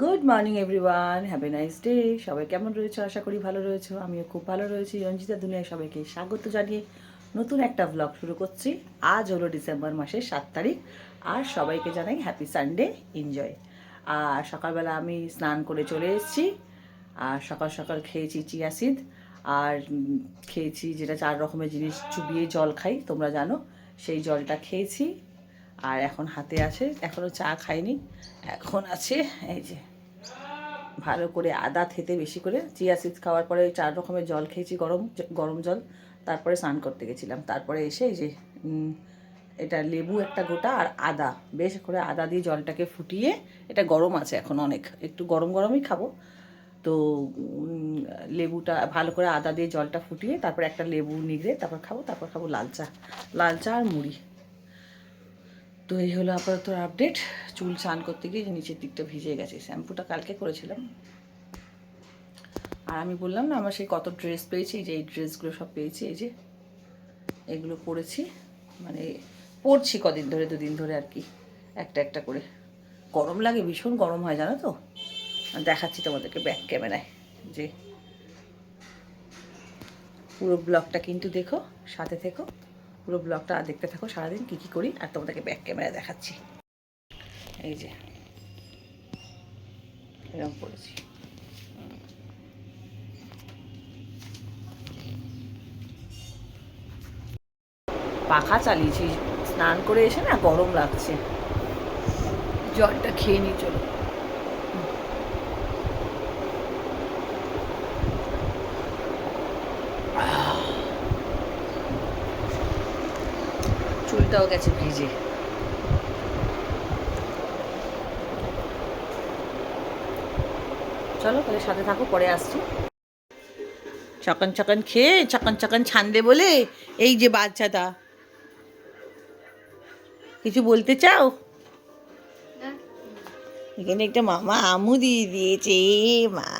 Good morning everyone have a nice day সবাই কেমন রয়েছে? আশা করি ভালো রয়েছে। আমিও খুব ভালো রয়েছি। রঞ্জিতা দুনিয়ায় সবাইকে স্বাগত জানিয়ে নতুন একটা ব্লগ শুরু করছি। আজ হলো ডিসেম্বর মাসের সাত তারিখ। আর সবাইকে জানাই হ্যাপি সানডে এনজয় আর সকালবেলা আমি স্নান করে চলে এসেছি। আর সকাল সকাল খেয়েছি চিয়াসিড আর খেয়েছি যেটা চার রকমের জিনিস। চুবিয়ে জল খাই, তোমরা জানো। সেই জলটা খেয়েছি। আর এখন হাতে আছে এখনও চা খাইনি। এখন আছে, এই যে ভালো করে আদা থেতে বেশি করে, চিয়া সিড খাওয়ার পরে চার রকমের জল খেয়েছি, গরম গরম জল। তারপরে স্নান করতে গেছিলাম। তারপরে এসে এই যে এটা লেবু একটা গোটা আর আদা। বেশ করে আদা দিয়ে জলটাকে ফুটিয়ে, এটা গরম আছে এখন অনেক। একটু গরম গরমই খাব। তো লেবুটা ভালো করে আদা দিয়ে জলটা ফুটিয়ে, তারপর একটা লেবু নিগড়ে তারপর খাব তারপর খাব লাল চা। লাল চা আর মুড়ি। তো এই হলো আপাতত আপডেট চুল স্নান করতে গিয়ে নিচের দিকটা ভিজে গেছে, শ্যাম্পুটা কালকে করেছিলাম। আর আমি বললাম না, আমার সেই কত ড্রেস পেয়েছি, এই যে এই ড্রেসগুলো সব পেয়েছি, এই যে এগুলো পরেছি। মানে পরছি কদিন ধরে, দুদিন ধরে আর কি, একটা একটা করে। গরম লাগে, ভীষণ গরম হয়, জানো তো? দেখাচ্ছি তোমাদেরকে ব্যাক ক্যামেরায় যে পুরো ব্লগটা কিন্তু দেখো, সাথে থেকো। পুরো ব্লগটা দেখতে থাকো সারাদিন কী কী করি, আর তোমাদেরকে ব্যাক ক্যামেরা দেখাচ্ছি। এই যে, এরকম করেছি। পাখা চালিয়েছি, স্নান করে এসে না গরম লাগছে। জলটা খেয়ে নি চলো। চুলটাও গেছে ভিজে চলো তাহলে সাথে থাকো, পরে আসছি। চকন চকন খেয়ে, চকন চকন ছান্দে বলে এই যে বাচ্চাটা। কিছু বলতে চাও? এখানে একটা মামা আমু দিয়ে দিয়েছে মা।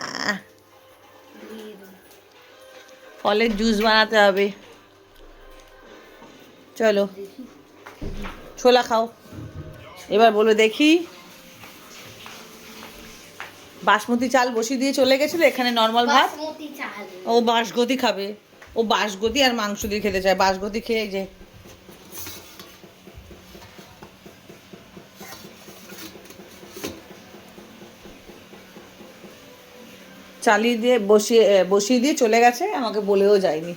ফলের জুস বানাতে হবে। চলো। ছোলা খাও। এবার বলো দেখি। বাসমতি চাল বসিয়ে দিয়ে চলে গেছিল এখানে নর্মাল ভাত। ও বাঁশগতি খাবে। ও বাঁশগতি আর মাংস দিয়ে খেতে চায়। বাঁশগতি খেয়ে যে। চালিয়ে দিয়ে বসিয়ে বসিয়ে দিয়ে চলে গেছে আমাকে বলেও যায়নি।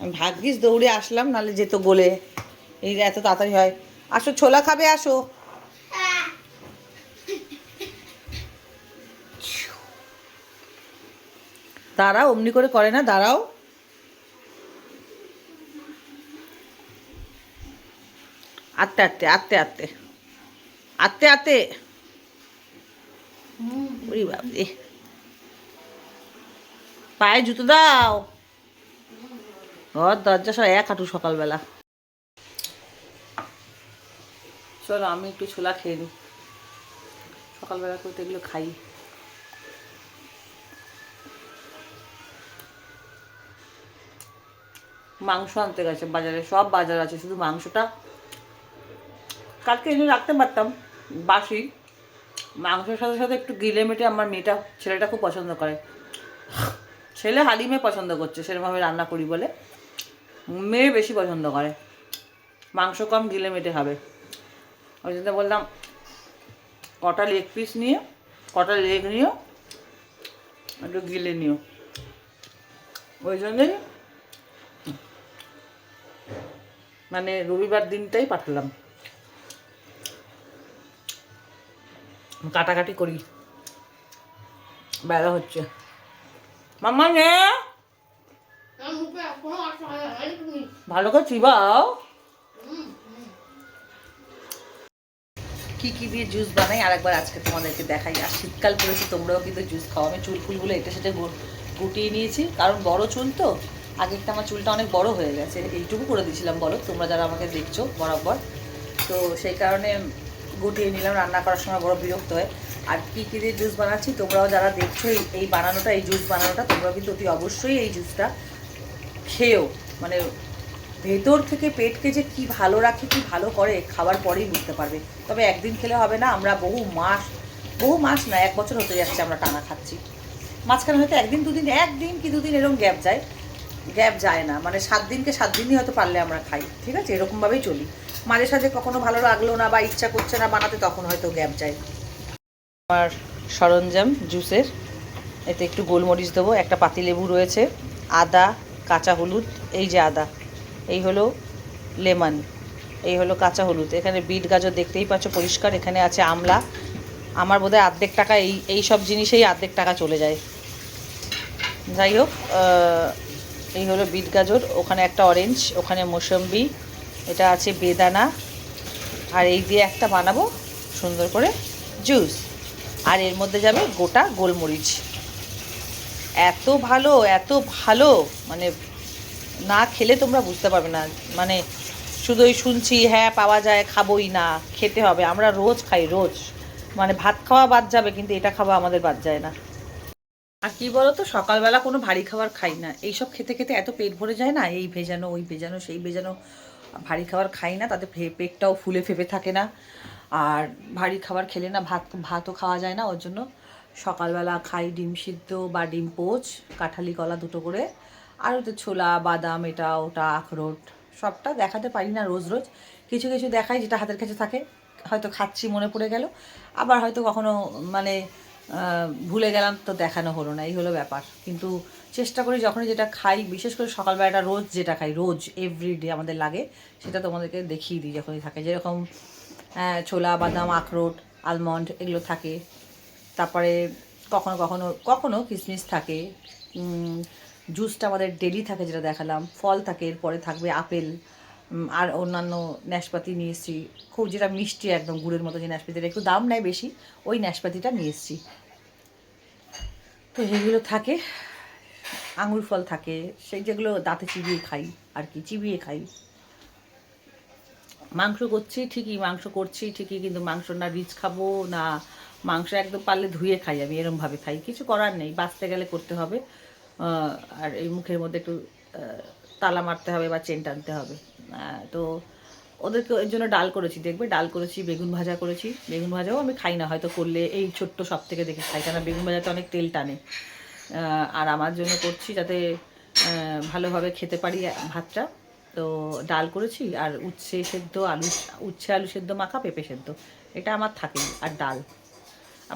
আমি ভাগ্যিস দৌড়ে আসলাম নাহলে যেত গলে। এই এত তাড়াতাড়ি হয়। আসো, ছোলা খাবে, আসো। দাঁড়াও, অমনি করে করে না, দাঁড়াও। আত্তে আত্তে আত্তে আত্তে। ওরে বাবরে পায়ে জুতো দাও। ঘর, দরজা সব এক হাঁটু সকালবেলা। চলো, আমি একটু ছোলা খেয়ে নিই। সকালবেলা করতে এগুলো খাই। মাংস আনতে গেছে বাজারে, সব বাজার আছে, শুধু মাংসটা। কালকে এনে রাখতে পারতাম, বাসি। মাংসের সাথে সাথে একটু গিলে মেটে আমার মেয়েটা, ছেলেটা খুব পছন্দ করে। ছেলে হালিমে পছন্দ করছে, সেরকমভাবে রান্না করি বলে। মেয়ে বেশি পছন্দ করে। মাংস কম গিলে মেটে হবে ওই জন্য বললাম কটা লেগ পিস নিয়ে কটা লেগ নিও একটু গিলে নিও। ওই জন্যই মানে রবিবার দিনটাই পাঠালাম। কাটাকাটি করি। বেলা হচ্ছে। মাম্মা নে। ভালো করে চিবাও কি কি দিয়ে জুস বানাই? আরেকবার আজকে তোমাদেরকে দেখাই। আর শীতকাল পড়েছে, তোমরাও কিন্তু জুস খাও। আমি চুল ফুলগুলো এটা সেটা গুটিয়ে নিয়েছি। কারণ বড় চুল তো আগে একটা আমার চুলটা অনেক বড় হয়ে গেছে। এইটুকু করে দিয়েছিলাম বলো, তোমরা যারা আমাকে দেখছ বরাবর। তো সেই কারণে গুটিয়ে নিলাম, রান্না করার সময় বড় বিরক্ত হয়। আর কী কী দিয়ে জুস বানাচ্ছি, তোমরাও যারা দেখছ এই- বানানোটা, এই জুস বানানোটা, তোমরাও কিন্তু অতি অবশ্যই এই জুসটা খেয়েও। মানে ভেতর থেকে পেটকে যে কি ভালো রাখে, কি ভালো করে খাবার পরেই বুঝতে পারবে। তবে একদিন খেলে হবে না, আমরা বহু মাস বহু মাস না, এক বছর হতে যাচ্ছে আমরা টানা খাচ্ছি। মাঝখানে হয়তো একদিন, দুদিন, একদিন কি দুদিন এরকম গ্যাপ যায়। গ্যাপ যায় না মানে সাত দিনকে সাত দিনই হয়তো পারলে আমরা খাই, ঠিক আছে? এরকমভাবেই চলি। মাঝে সাঝে কখনো ভালো লাগল না বা ইচ্ছা করছে না বানাতে, তখন হয়তো গ্যাপ যায়। আমার সরঞ্জাম, জুসের, এতে একটু গোলমরিচ দেবো, একটা পাতিলেবু রয়েছে, আদা, কাঁচা হলুদ, এই যে আদা। এই হলো লেমন, এই হলো কাঁচা হলুদ। এখানে বিট গাজর দেখতেই পাচ্ছ, পরিষ্কার। এখানে আছে আমলা। আমার বোধহয় অর্ধেক টাকা এই এই সব জিনিসেই অর্ধেক টাকা চলে যায়। যাই হোক এই হলো বিট গাজর, ওখানে একটা অরেঞ্জ, ওখানে মৌসম্বি, এটা আছে বেদানা। আর এই দিয়ে একটা বানাবো, সুন্দর করে জুস। আর এর মধ্যে যাবে গোটা গোলমরিচ। এত ভালো এত ভালো মানে না খেলে তোমরা বুঝতে পারবে না। মানে শুধুই শুনছি হ্যাঁ পাওয়া যায়, খাবোই না, খেতে হবে। আমরা রোজ খাই, রোজ। মানে ভাত খাওয়া বাদ যাবে, কিন্তু এটা খাওয়া আমাদের বাদ যায় না। আর কি বলো তো সকালবেলা কোনো ভারী খাবার খাই না। এইসব খেতে খেতে এত পেট ভরে যায় না, এই ভেজানো, ওই ভেজানো, সেই ভেজানো ভারী খাবার খাই না, তাতে পেটটাও ফুলে ফেপে থাকে না। আর ভারী খাবার খেলে না ভাত, ভাতও খাওয়া যায় না, ওর জন্য। সকালবেলা খাই ডিম সিদ্ধ বা ডিম পোচ, কাঁঠালি, কলা দুটো করে। আর তো ছোলা, বাদাম, এটা, ওটা, আখরোট, সবটা দেখাতে পারি না রোজ রোজ। কিছু কিছু দেখাই যেটা হাতের কাছে থাকে, হয়তো খাচ্ছি মনে পড়ে গেল, আবার হয়তো কখনো মানে ভুলে গেলাম তো দেখানো হলো না, এই হলো ব্যাপার। কিন্তু চেষ্টা করি যখনই যেটা খাই, বিশেষ করে সকালবেলাটা রোজ যেটা খাই, রোজ এভরিডে আমাদের লাগে, সেটা তোমাদেরকে দেখিয়ে দিই যখনই থাকে। যেরকম ছোলা, বাদাম, আখরোট আলমন্ড এগুলো থাকে। তারপরে কখনো কখনো কখনো কিশমিশ থাকে জুসটা আমাদের ডেলি থাকে যেটা দেখালাম, ফল থাকে, এরপরে থাকবে আপেল আর অন্যান্য ন্যাশপাতি নিয়ে এসেছি। খুব যেটা মিষ্টি একদম গুড়ের মতো যে ন্যাশপাতিটা একটু দাম নেয় বেশি, ওই ন্যাশপাতিটা নিয়ে এসেছি। তো এগুলো থাকে, আঙুর ফল থাকে, সেই যেগুলো দাঁতে চিবিয়ে খাই আর কি, চিবিয়ে খাই। মাংস করছি ঠিকই, মাংস করছি ঠিকই, কিন্তু মাংস না রিচ খাব, না মাংস একদম পারলে ধুয়ে খাই আমি, এরমভাবে খাই। কিছু করার নেই, বাঁচতে গেলে করতে হবে। আর এই মুখের মধ্যে একটু তালা মারতে হবে বা চেন টানতে হবে। তো ওদেরকে এর জন্য ডাল করেছি, দেখবে? ডাল করেছি, বেগুন ভাজা করেছি। বেগুন ভাজাও আমি খাই না, হয়তো করলে এই ছোট্ট সব থেকে দেখে খাই কেন বেগুন ভাজাতে অনেক তেল টানে। আর আমার জন্য করছি যাতে ভালোভাবে খেতে পারি ভাতটা। তো ডাল করেছি, আর উচ্ছে সেদ্ধ, আলু, উচ্ছে, আলু সেদ্ধ মাখা, পেঁপে সেদ্ধ। এটা আমার থাকেই, আর ডাল।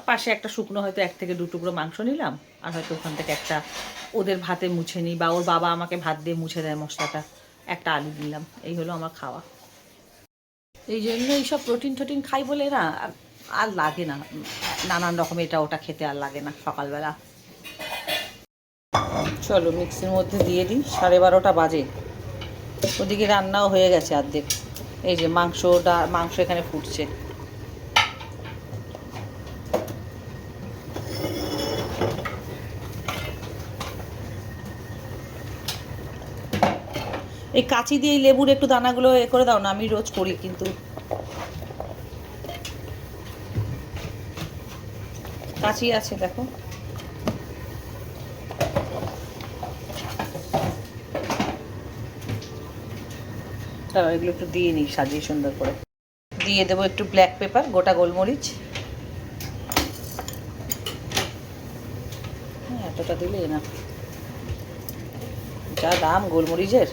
পাশে একটা শুকনো হয়তো এক থেকে দু টুকরো মাংস নিলাম, আর হয়তো ওখান থেকে একটা ওদের ভাতে মুছে নিই, বা ওর বাবা আমাকে ভাত দিয়ে মুছে দেয় মশলাটা, একটা আলু নিলাম। এই হলো আমার খাওয়া। এই জন্য এইসব প্রোটিন টোটিন খাই বলে না, আর- আর লাগে না। নানান রকম এটা ওটা খেতে আর লাগে না সকালবেলা। চলো মিক্সির মধ্যে দিয়ে দিই, সাড়ে বারোটা বাজে। ওদিকে রান্নাও হয়ে গেছে অর্ধেক এই যে মাংসটা মাংস এখানে ফুটছে। এই কাঁচি দিয়ে লেবুর একটু দানাগুলো এ করে দাও না, আমি রোজ করি কিন্তু। কাঁচি আছে, দেখো। এগুলো একটু দিয়ে নিই সাজিয়ে সুন্দর করে। দিয়ে দেবো একটু ব্ল্যাক পেপার গোটা গোলমরিচ। হ্যাঁ এতটা দিলে না যা দাম গোলমরিচের।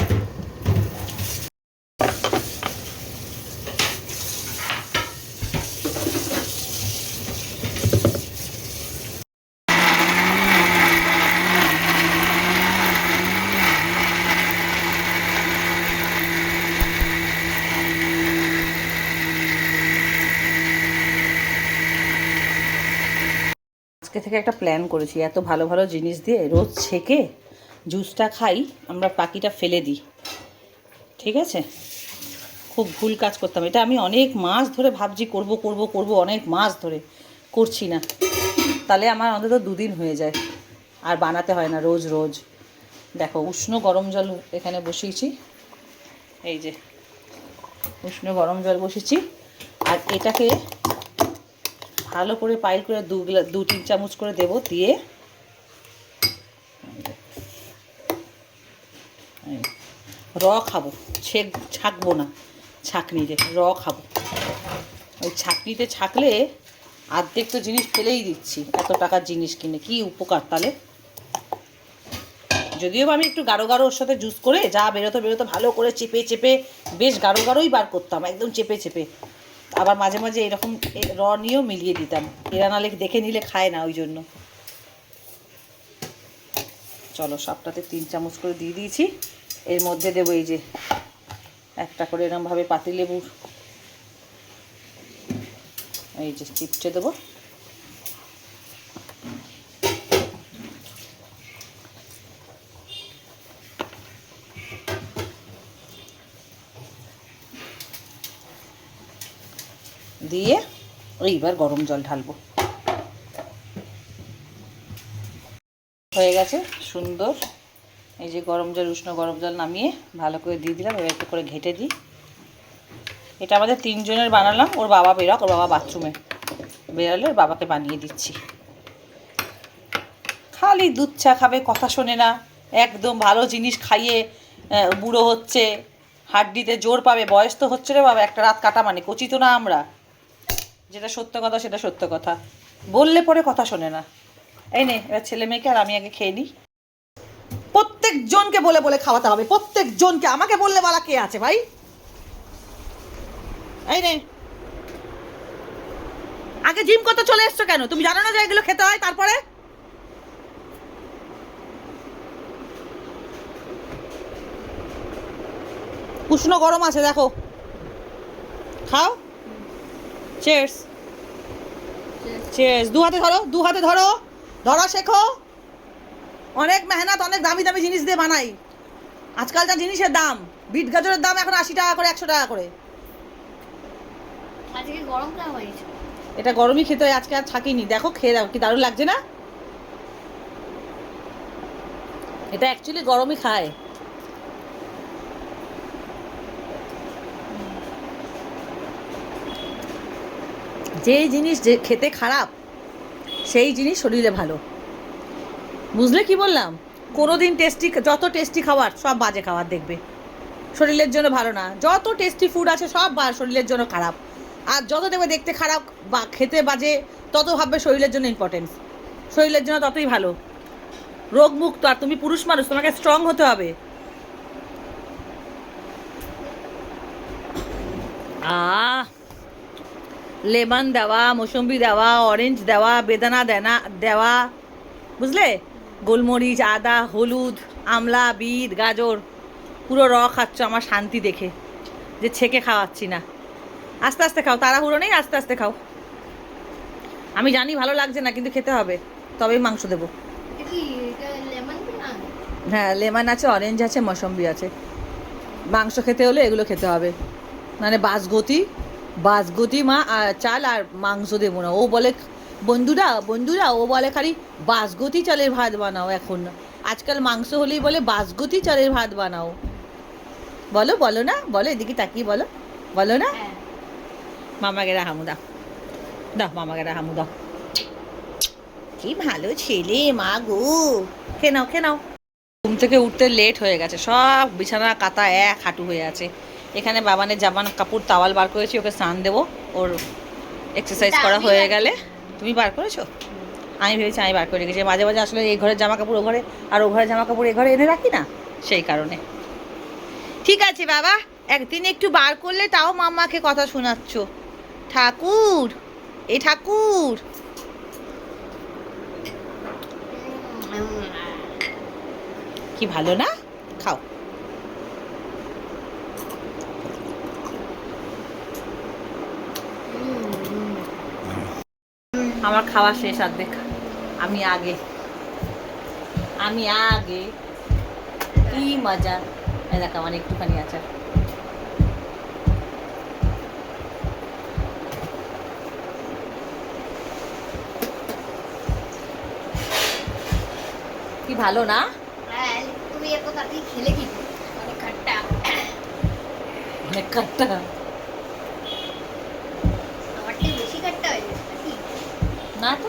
আজকে থেকে একটা প্ল্যান করেছি। এত ভালো ভালো জিনিস দিয়ে রোজ ছেঁকে জুসটা খাই, আমরা পাখিটা ফেলে দিই। ঠিক আছে? খুব ভুল কাজ করতাম। এটা আমি অনেক মাস ধরে ভাবছি, করব করব করব, অনেক মাস ধরে করছি না। তাহলে আমার অন্তত দুদিন হয়ে যায়। আর বানাতে হয় না রোজ রোজ। দেখো, উষ্ণ গরম জল এখানে বসিয়েছি। এই যে, উষ্ণ গরম জল বসেছি আর এটাকে ভালো করে পাইল করে দু দু তিন চামচ করে দেব দিয়ে। র খাব, ছেক, ছাকবো না ছাকনিতে র খাব। ওই ছাঁকনিতে ছাকলে অর্ধেক তো জিনিস ফেলেই দিচ্ছি, এত টাকার জিনিস কিনে, কি উপকার তাহলে? যদিও আমি একটু গাঢ় গাঢ় ওর সাথে জুস করে, যা বেরোতো বেরোতো ভালো করে চেপে চেপে, বেশ গাঢ় গাঢ়ই বার করতাম, একদম চেপে চেপে। আবার মাঝে মাঝে এরকম র নিয়েও মিলিয়ে দিতাম। এরা নালে দেখে নিলে খায় না ওই জন্য চলো সবটাতে তিন চামচ করে দিয়ে দিয়েছি। এর মধ্যে দেবো এই যে একটা করে এরমভাবে পাতিলেবুর। এই যে চিপচে দেবো দিয়ে এইবার গরম জল ঢালবো। হয়ে গেছে, সুন্দর। এই যে গরম জল, উষ্ণ গরম জল নামিয়ে ভালো করে দিয়ে দিলাম, এবার একটু করে ঘেটে দিই। এটা আমাদের তিনজনের বানালাম, ওর বাবা বেরোক, ওর বাবা বাথরুমে বেরোলে ওর বাবাকে বানিয়ে দিচ্ছি। খালি দুধ চা খাবে, কথা শোনে না, একদম ভালো জিনিস খাইয়ে বুড়ো হচ্ছে, হাড্ডিতে জোর পাবে, বয়স তো হচ্ছে রে বাবা, একটা রাত কাটা মানে কচি তো না আমরা। যেটা সত্য কথা, সেটা সত্য কথা। বললে পরে কথা শোনে না। এই নে, এবার ছেলে মেয়েকে আর আমি আগে খেয়ে নিই। প্রত্যেক জনকে বলে বলে খাওয়াতে হবে। প্রত্যেক জনকে আমাকে বললে বলা কে আছে ভাই? এই নে। আগে জিম করতে চলে এসছো কেন? তুমি জানো না যে এগুলো খেতে হয় তারপরে? উষ্ণ গরম আছে, দেখো। খাও। চেয়ার্স চেয়ার্স দু হাতে ধরো দু হাতে ধরো। ধরা শেখো। অনেক মেহনত অনেক দামি দামি জিনিস দিয়ে বানাই। আজকাল যা জিনিসের দাম। বিট গাজরের দাম এখন আশি টাকা করে একশো টাকা করে। আজকে গরম এটা গরমই খেতে হয় আজকে আর থাকিনি। দেখো খেয়ে দাও কি দারুণ লাগছে না? এটা অ্যাকচুয়ালি গরমই খায়। যে জিনিস যে খেতে খারাপ, সেই জিনিস শরীরে ভালো। বুঝলে কি বললাম? কোনো দিন টেস্টি যত টেস্টি খাবার, সব বাজে খাবার দেখবে। শরীরের জন্য ভালো না। যত টেস্টি ফুড আছে, সব শরীরের জন্য খারাপ। আর যত দেখবে দেখতে খারাপ বা খেতে বাজে, তত ভাববে শরীরের জন্য ইম্পর্টেন্স শরীরের জন্য ততই ভালো। রোগমুক্ত। আর তুমি পুরুষ মানুষ, তোমাকে স্ট্রং হতে হবে। আহ লেমন দেওয়া মৌসম্বি দেওয়া অরেঞ্জ দেওয়া বেদানা দেনা দেওয়া বুঝলে? গোলমরিচ আদা হলুদ আমলা বিট গাজর পুরো র খাচ্ছ আমার শান্তি দেখে যে ছেঁকে খাওয়াচ্ছি না। আস্তে আস্তে খাও তাড়াহুড়ো নেই আস্তে আস্তে খাও। আমি জানি ভালো লাগছে না কিন্তু খেতে হবে তবেই মাংস দেবো। হ্যাঁ লেমন আছে অরেঞ্জ আছে মৌসম্বি আছে। মাংস খেতে হলে এগুলো খেতে হবে। মানে বাসগতি বাসগতি মা আর চাল আর মাংস দেবো না। ও বলে বন্ধুরা বন্ধুরা ও বলে খালি বাসগতি চালের ভাত বানাও এখন। আজকাল মাংস হলেই বলে বাসগতি চালের ভাত বানাও। বলো বলো না বলো এদিকে তাকিয়ে বলো বলো না? হ্যাঁ। মামাকে হামু দাও। দাও মামাকে হামু দাও। কি ভালো ছেলে মা গো। খে নাও খে নাও। ঘুম থেকে উঠতে লেট হয়ে গেছে সব বিছানা কাতা এক হাঁটু হয়ে আছে। এখানে বাবানের জামান কাপড় তাওয়াল বার করেছি ওকে স্নান দেবো। ওর এক্সারসাইজ করা হয়ে গেলে। তুমি বার করেছ? আমি ভেবেছি আমি বার করে রেখেছি। মাঝে মাঝে আসলে এই ঘরের জামা কাপড় ও ঘরে আর ও ঘরের জামা কাপড় এ ঘরে এনে রাখি না? সেই কারণে। ঠিক আছে বাবা একদিন একটু বার করলে তাও মাম্মাকে কথা শোনাচ্ছ। ঠাকুর এ ঠাকুর। কি ভালো না? খাও। আমার খাওয়া শেষ অর্ধেক আমি আগে। আমি আগে কি মজা। দেখ আমার একটুখানি আচার। কি ভালো না? হ্যাঁ তুমি এত তাড়াতাড়ি খেলে কি? অনেক খাট্টা। অনেক কাটটা আমার থেকে বেশি খাট্টা হয়ে গেছে নাকি না তো?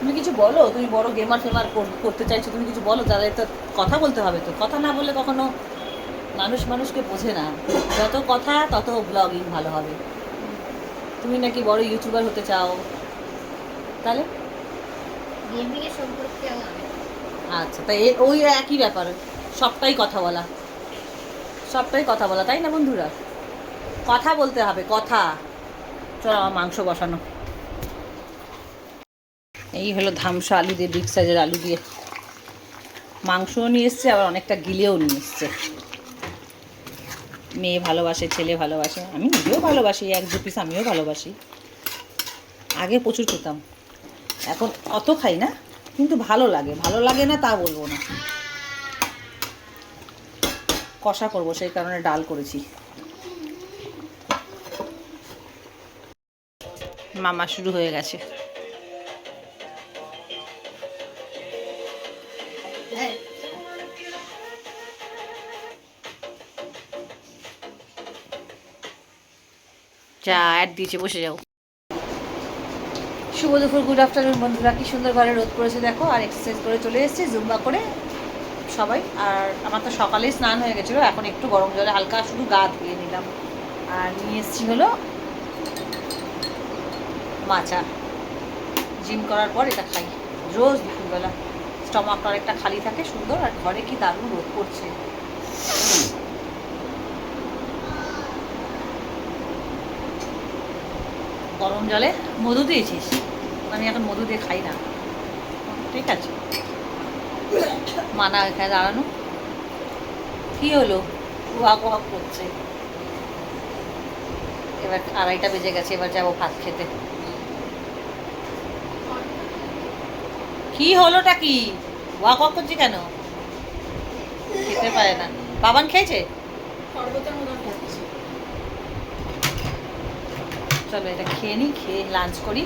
তুমি কিছু বলো? তুমি বড় গেমার ফেমার কর- করতে চাইছো তুমি কিছু বলো? তাহলে তো কথা বলতে হবে তো। কথা না বললে কখনো মানুষ মানুষকে বোঝে না। যত কথা তত ব্লগিং ভালো হবে। তুমি নাকি বড় ইউটিউবার হতে চাও? তাহলে? আচ্ছা তাই ওই একই ব্যাপার। সবটাই কথা বলা। সবটাই কথা বলা, তাই না বন্ধুরা? কথা বলতে হবে, কথা। চলো আমার মাংস বসানো। এই হলো ধামসা আলু দিয়ে, বিগ সাইজের আলু দিয়ে। মাংসও নিয়ে এসছে, আবার অনেকটা গিলেও নিয়ে এসছে। মেয়ে ভালোবাসে, ছেলে ভালোবাসে। আমি নিজেও ভালোবাসি, এক দু পিস আমিও ভালোবাসি। আগে প্রচুর খেতাম। এখন অত খাই না, কিন্তু ভালো লাগে। ভালো লাগে না তা বলব না। কষা করব, সেই কারণে ডাল করেছি। মামা শুরু হয়ে গেছে। যা অ্যাড দিয়েছে, বসে যাও। শুভ দুপুর গুড আফটারনুন বন্ধুরা, কি সুন্দর ঘরে রোদ পড়েছে দেখো, আর এক্সারসাইজ করে চলে এসেছি জুম্বা করে সবাই। আর আমার তো সকালেই স্নান হয়ে গেছিল, এখন একটু গরম জলে হালকা শুধু গা ধুয়ে নিলাম। আর নিয়ে এসেছি হলো মাচা। জিম করার পর এটা খাই। রোজ দুপুরবেলা। স্টমাকটা অনেকটা খালি থাকে, সুন্দর, আর ঘরে কি দারুণ রোদ পড়ছে। গরম জলে মধু দিয়েছিস? আমি এখন মধু দিয়ে খাই না। ঠিক আছে। মানা এখানে দাঁড়ানো। কি হলো? ওয়াক ওয়াক করছে। এবার আড়াইটা বেজে গেছে, এবার যাব ভাত খেতে। কি হলোটা কি? ওয়াক ওয়াক করছে কেন? খেতে পারে না। বাবান খেয়েছে? চলো এটা খেয়ে নিই, খেয়ে লাঞ্চ করি।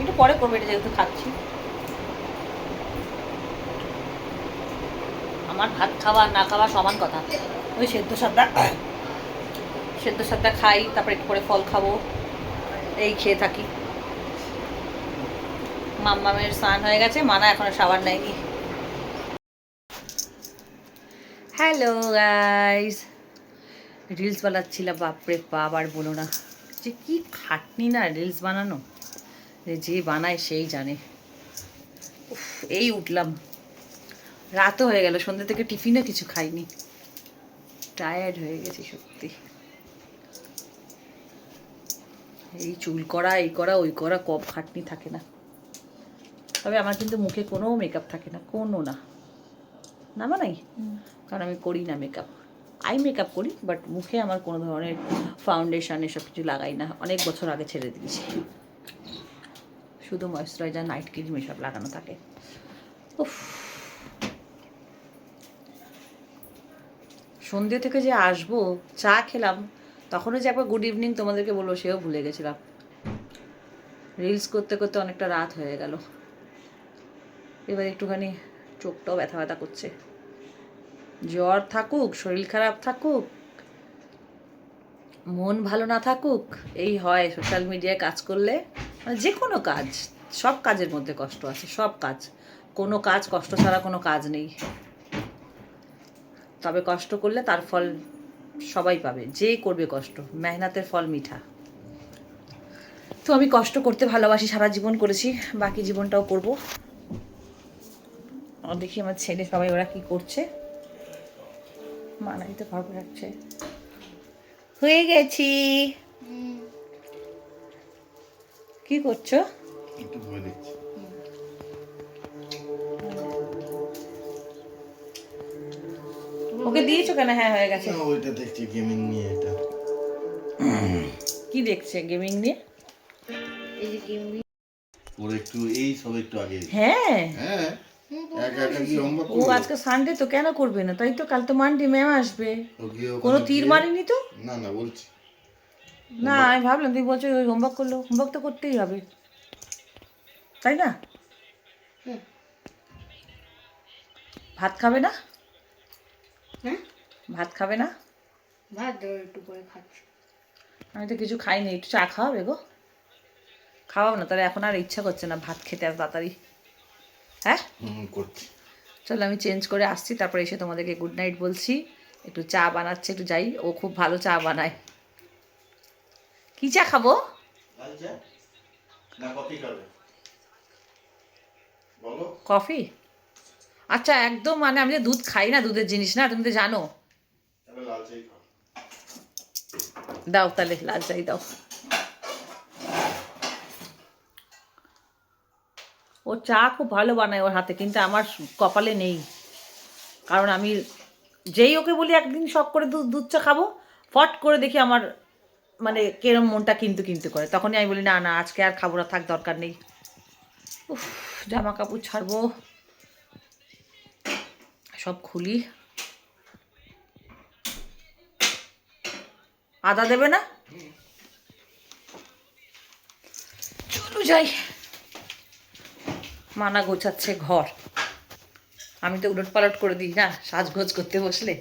একটু পরে করব, এটা যেহেতু খাচ্ছি। আমার ভাত খাওয়া না খাওয়া সমান কথা। ওই সেদ্ধ সাদা। সেদ্ধ সাদা খাই তারপরে একটু করে ফল খাব। এই খেয়ে থাকি। মাম্মামের স্নান হয়ে গেছে মানা এখনও সাবান নেয়নি। Hello guys. রিলস বানাচ্ছিলাম বাপরে বাপ আর বলো না। যে কি খাটনি না রিলস বানানো? যে বানায় সেই জানে। উফ, এই উঠলাম। রাতও হয়ে গেল সন্ধ্যে থেকে টিফিনও কিছু খাইনি। টায়ার্ড হয়ে গেছি সত্যি। এই চুল করা এই করা ওই করা কম খাটনি থাকে না। তবে আমার কিন্তু মুখে কোনো মেকআপ থাকে না কোনো না। না বানাই কারণ আমি করি না মেকআপ আই মেকআপ করি বাট মুখে আমার কোনো ধরনের ফাউন্ডেশন এসব কিছু লাগাই না। অনেক বছর আগে ছেড়ে দিয়েছি। শুধু ময়শ্চারাইজার নাইট ক্রিম এসব লাগানো থাকে। উফ। সন্ধ্যে থেকে যে আসব, চা খেলাম, তখনও যে একবার গুড ইভিনিং তোমাদেরকে বলব, সেও ভুলে গেছিলাম। রিলস করতে করতে অনেকটা রাত হয়ে গেল। এবার একটুখানি চোখটাও ব্যথা ব্যথা করছে। জ্বর থাকুক, শরীর খারাপ থাকুক, মন ভালো না থাকুক, এই হয় সোশ্যাল মিডিয়ায় কাজ করলে। মানে যে কোনো কাজ, সব কাজের মধ্যে কষ্ট আছে, সব কাজ। কোনো কাজ কষ্ট ছাড়া কোনো কাজ নেই। তবে কষ্ট করলে তার ফল সবাই পাবে। যে করবে কষ্ট মেহনতের ফল মিঠা। তো আমি কষ্ট করতে ভালোবাসি সারা জীবন করেছি বাকি জীবনটাও করব। দেখি আমার ছেলে সবাই ওরা কি করছে। মানাই তো ভালো রাখছে হয়ে গেছি। কি করছ? একটু দেখছি। ওকে দিয়েছ কেন? হ্যাঁ হয়ে গেছে। ওইটা দেখছি গেমিং নিয়ে এটা। কি দেখছে গেমিং নিয়ে? এই যে গেমিং ওর একটু এই সব একটু আগে হ্যাঁ। হ্যাঁ ও আজকে সানডে তো কেন করবে না? তাই তো কাল তো মানডে ম্যাম আসবে। কোনো তীর মারিনি তো? না না বলছি। না আমি ভাবলাম তুই বলছো ওই হোমওয়ার্ক করল। হোমওয়ার্ক তো করতেই হবে। তাই না? ভাত খাবে না? হ্যাঁ? ভাত খাবে না? ভাত দেবো একটু করে খাচ্ছি। আমি তো কিছু খাইনি একটু চা খাওয়াবে গো। খাওয়াবো না তাহলে এখন আর ইচ্ছা করছে না ভাত খেতে আর তাড়াতাড়ি। হ্যাঁ? হুম করছি। চলো আমি চেঞ্জ করে আসছি তারপরে এসে তোমাদেরকে গুড নাইট বলছি। একটু চা বানাচ্ছে একটু যাই ও খুব ভালো চা বানায়। কি চা খাব? লাল চা না কফি খাবে? বলো। কফি? আচ্ছা একদম মানে আমি দুধ খাই না দুধের জিনিস না তুমি তো জানো। দাও তাহলে লাল চাই দাও। ও চা খুব ভালো বানায় ওর হাতে কিন্তু আমার কপালে নেই। কারণ আমি যেই ওকে বলি একদিন শখ করে দুধ দুধ চা খাব ফট করে দেখি আমার মানে কেরম মনটা কিন্তু কিন্তু করে। তখনই আমি বলি না না আজকে আর খাব না থাক দরকার নেই। উফ জামা কাপড় ছাড়বো। সব খুলি। আদা দেবে না? চলো যাই। মানা গোছাচ্ছে ঘর। আমি তো উলট পালট করে দিই না, সাজগোজ করতে বসলে।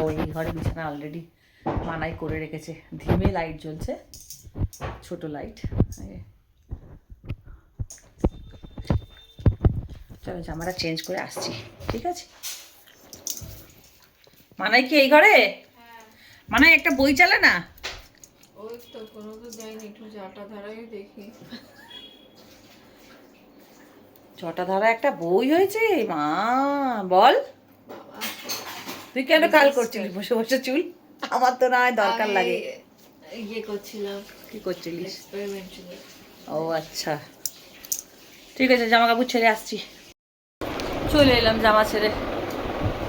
ও, এই ঘরে বিছানা অলরেডি মানাই করে রেখেছে। ধিমে লাইট জ্বলছে, ছোট লাইট চলো জামাটা চেঞ্জ করে আসছি ঠিক আছে? মানাই কি এই ঘরে? মানাই একটা বই চালে না? ওই তো কোনো তো যাইনি একটু জাটা ধারাই দেখি। ছটা ধারা একটা বই হয়েছে? মা বল। তুই কেন কাল করছিলি বসে বসে চুল? আমার তো না হয় দরকার লাগে। ইয়ে করছিলাম। কি করছিলিস? ও আচ্ছা। ঠিক আছে জামা কাপড় ছেড়ে আসছি। চলে এলাম জামা ছেড়ে।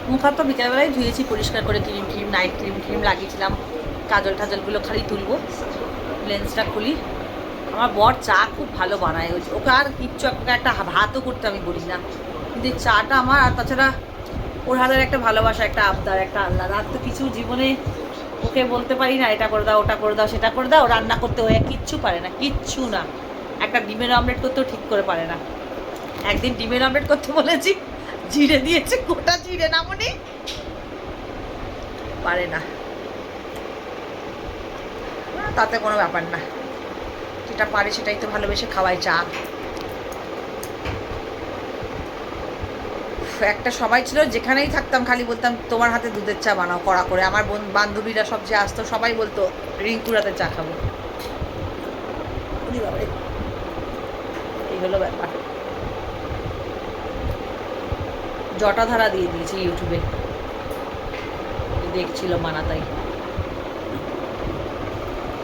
মুখ হাত তো বিকেলবেলায় ধুয়েছি, পরিষ্কার করে cream cream, night cream cream লাগিয়েছিলাম। কাজল টাজলগুলো খালি তুলবো, লেন্সটা খুলি। আমার বর চা খুব ভালো বানায় ওকে আর কিচ্ছু একটা ভাতও করতে আমি বলি না। কিন্তু চাটা আমার, আর তাছাড়া ওর হাতের একটা ভালোবাসা, একটা আবদার, একটা আল্লাহ আর তো কিছু জীবনে ওকে বলতে পারি না, এটা করে দাও, ওটা করে দাও, সেটা করে দাও, রান্না করতে হয়ে কিচ্ছু পারে না, কিচ্ছু না। একটা ডিমের অমলেট করতেও ঠিক করে পারে না। একদিন ডিমের অমলেট করতে বলেছি জিরে দিয়েছে, গোটা জিরে না মনে? পারে না। তাতে কোনো ব্যাপার না। যেটা পারে সেটাই তো ভালোবেসে খাওয়াই চা। একটা সবাই ছিল যেখানেই থাকতাম, খালি বলতাম, তোমার হাতে দুধের চা বানাও, কড়া করে। আমার বোন, বান্ধবীরা সব যে আসতো, সবাই বলতো রিঙ্কুর হাতে চা খাব। এই হলো ব্যাপার। জটাধারা দিয়ে দিয়েছি ইউটিউবে। দেখছিল মানাতাই।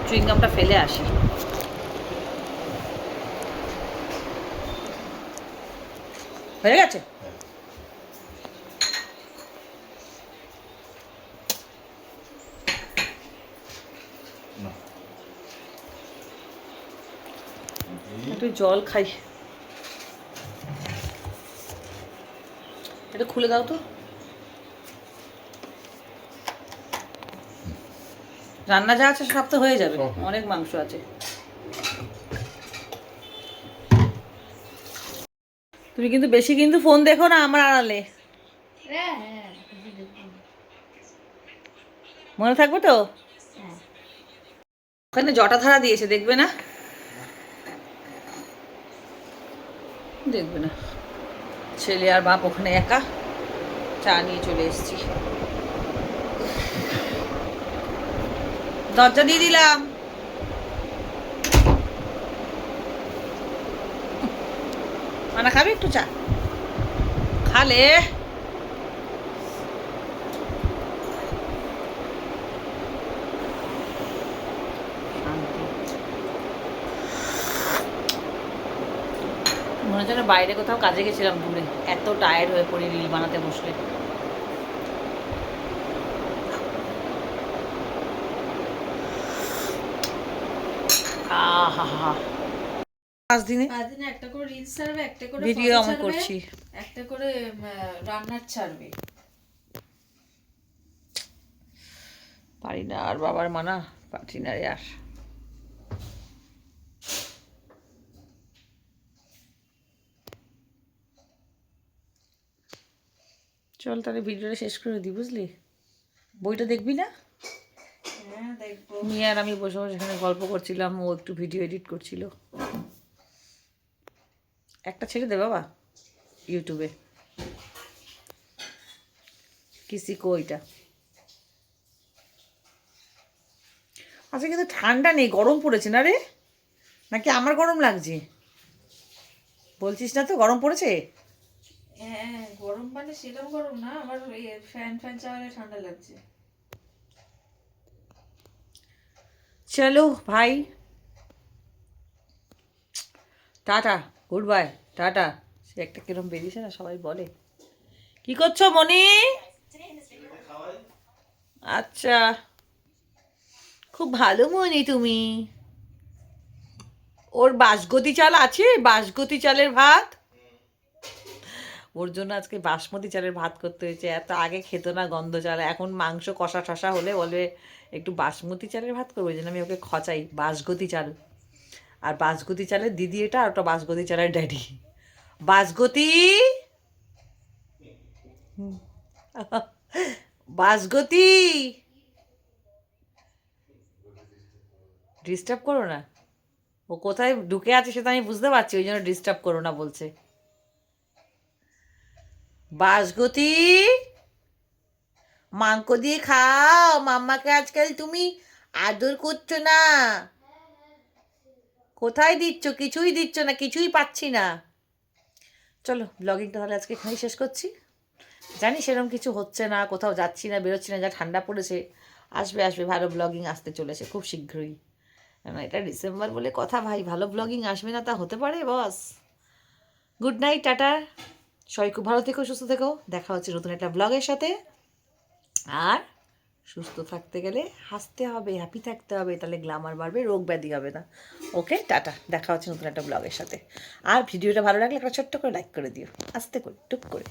চুইংগামটা ফেলে আসি। হয়ে গেছে? একটু জল খাই। এটা খুলে দাও তো। রান্না যা আছে সব তো হয়ে যাবে। অনেক মাংস আছে। তুমি কিন্তু বেশি কিন্তু ফোন দেখো না আমার আড়ালে। হ্যাঁ হ্যাঁ মনে থাকবে তো? ওখানে জটাধারা দিয়েছে দেখবে না? দেখবে না। ছেলে আর বাপ ওখানে একা। চা নিয়ে চলে এসেছি। দরজা দিয়ে দিলাম। মানা খাবি একটু চা? খালে শান্তি মনে হচ্ছে বাইরে কোথাও কাজে গেছিলাম দূরে। এত টায়ার্ড হয়ে পড়ি রিল বানাতে বসলে। আহা পাঁচ দিনে? পাঁচ দিনে একটা করে রিলস ছাড়বে একটা করে ভিডিও আমি করছি। একটা করে রান্নার ছাড়বে। পারি না আর বাবার মানা পারি না রে আর। চল তাহলে ভিডিওটা শেষ করে দিই বুঝলি? বইটা দেখবি না? হ্যাঁ দেখব। আর আমি বসে বসে এখানে গল্প করছিলাম ও একটু ভিডিও এডিট করছিল। একটা ছেড়ে দে বাবা ইউটিউবে। কিসি কইটা আচ্ছা কিন্তু ঠান্ডা নেই গরম পড়েছে না রে? নাকি আমার গরম লাগছে? বলছিস না তো গরম পড়েছে? হ্যাঁ গরম মানে সেরকম গরম না, আমার ফ্যান ফ্যান চালালে ঠান্ডা লাগছে। চলো, ভাই। Tata goodbye tata. সে একটা কিরম বেরিয়েছে না, সবাই বলে। কি করছ মনি আচ্ছা। খুব ভালো মনি তুমি। ওর বাসগতি চাল আছে? বাসগতি চালের ভাত? ওর জন্য আজকে বাসমতি চালের ভাত করতে হয়েছে। এত আগে খেত না গন্ধ চাল, এখন মাংস কষা ঠসা হলে বলবে একটু বাসমতি চালের ভাত করব। ওই জন্য আমি ওকে খচাই বাসগতি চাল। আর বাসগতি চালের দিদি এটা আর ওটা বাসগতি চালের ড্যাডি। বাসগতি। বাসগতি ডিস্টার্ব করো না। ও কোথায় ঢুকে আছে সেটা আমি বুঝতে পারছি, ওই জন্য ডিস্টার্ব করো না বলছে। বাসগতি, মাংস দিয়ে খাও। মাম্মাকে আজকাল তুমি আদর করছ না। কোথায় দিচ্ছ? কিছুই দিচ্ছ না, কিছুই পাচ্ছি না। চলো ব্লগিংটা তাহলে আজকে এখানেই শেষ করছি। জানি সেরকম কিছু হচ্ছে না, কোথাও যাচ্ছি না, বেরোচ্ছি না, যা ঠান্ডা পড়েছে। আসবে আসবে, ভালো ব্লগিং আসতে চলেছে, খুব শীঘ্রই। এটা ডিসেম্বর বলে কথা ভাই, ভালো ব্লগিং আসবে না তা হতে পারে বস গুড নাইট টাটা। সবাই খুব ভালো থেকো, সুস্থ থেকো। দেখা হচ্ছে নতুন একটা ব্লগের সাথে। আর সুস্থ থাকতে গেলে হাসতে হবে হ্যাপি থাকতে হবে, তাহলে গ্লামার বাড়বে, রোগ ব্যাধি হবে না। ওকে টাটা। দেখা হচ্ছে নতুন একটা ব্লগের সাথে। আর ভিডিওটা ভালো লাগলে একটা ছোট্ট করে লাইক করে দিও। আস্তে করে, টুক করে।